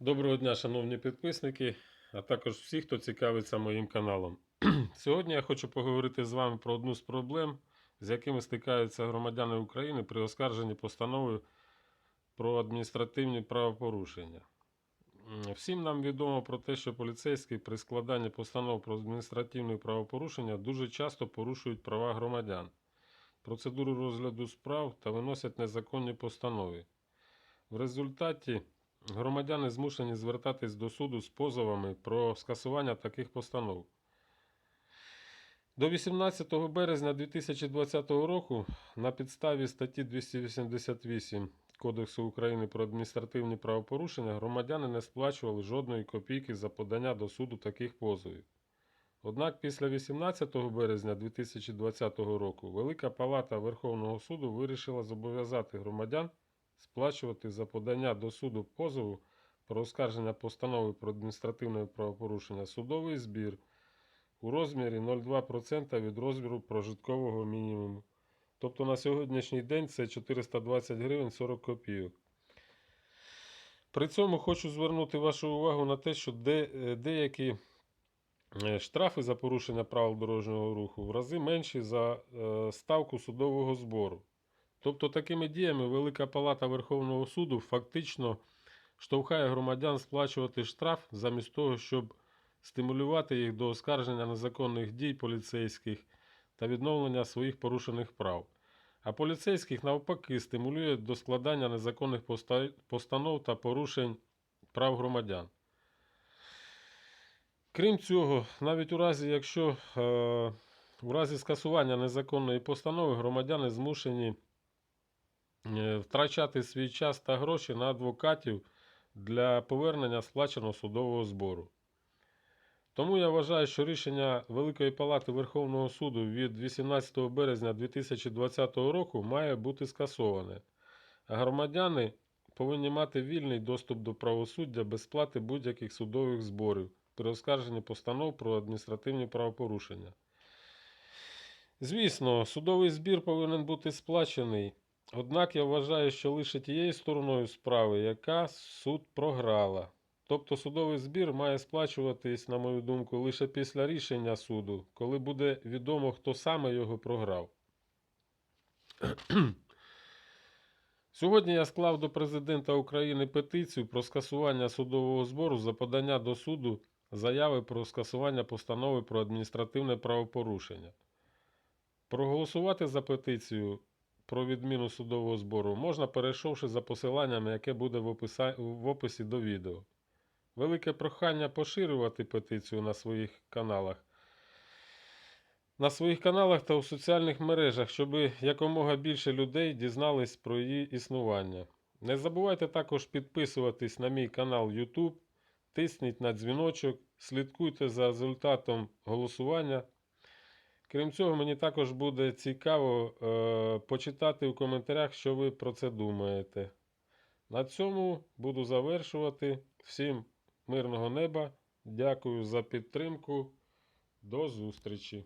Доброго дня, шановні підписники, а також всі, хто цікавиться моїм каналом. Сьогодні я хочу поговорити з вами про одну з проблем, з якими стикаються громадяни України при оскарженні постанови про адміністративні правопорушення. Всім нам відомо про те, що поліцейські при складанні постанов про адміністративні правопорушення дуже часто порушують права громадян, процедуру розгляду справ та виносять незаконні постанови. В результаті громадяни змушені звертатись до суду з позовами про скасування таких постанов. До 18 березня 2020 року на підставі статті 288 Кодексу України про адміністративні правопорушення громадяни не сплачували жодної копійки за подання до суду таких позовів. Однак після 18 березня 2020 року Велика Палата Верховного суду вирішила зобов'язати громадян сплачувати за подання до суду позову про оскарження постанови про адміністративне правопорушення судовий збір у розмірі 0,2% від розміру прожиткового мінімуму. Тобто на сьогоднішній день це 420 гривень 40 копійок. При цьому хочу звернути вашу увагу на те, що де, е, деякі е, штрафи за порушення правил дорожнього руху в рази менші за е, ставку судового збору. Тобто такими діями Велика Палата Верховного суду фактично штовхає громадян сплачувати штраф замість того, щоб стимулювати їх до оскарження незаконних дій поліцейських та відновлення своїх порушених прав. А поліцейських навпаки стимулює до складання незаконних постанов та порушень прав громадян. Крім цього, навіть у разі, якщо е, у разі скасування незаконної постанови громадяни змушені втрачати свій час та гроші на адвокатів для повернення сплаченого судового збору. Тому я вважаю, що рішення Великої Палати Верховного суду від 18 березня 2020 року має бути скасоване, громадяни повинні мати вільний доступ до правосуддя без сплати будь-яких судових зборів при оскарженні постанов про адміністративні правопорушення. Звісно, судовий збір повинен бути сплачений. Однак я вважаю, що лише тією стороною справи, яка суд програла. Тобто судовий збір має сплачуватись, на мою думку, лише після рішення суду, коли буде відомо, хто саме його програв. Сьогодні я склав до президента України петицію про скасування судового збору за подання до суду заяви про скасування постанови про адміністративне правопорушення. Проголосувати за петицію про відміну судового збору можна, перейшовши за посиланням, яке буде в, описа... в описі до відео. Велике прохання поширювати петицію на своїх каналах. На своїх каналах та у соціальних мережах, щоб якомога більше людей дізнались про її існування. Не забувайте також підписуватись на мій канал YouTube, тисніть на дзвіночок, слідкуйте за результатом голосування. Крім цього, мені також буде цікаво е, почитати у коментарях, що ви про це думаєте. На цьому буду завершувати. Всім мирного неба. Дякую за підтримку. До зустрічі!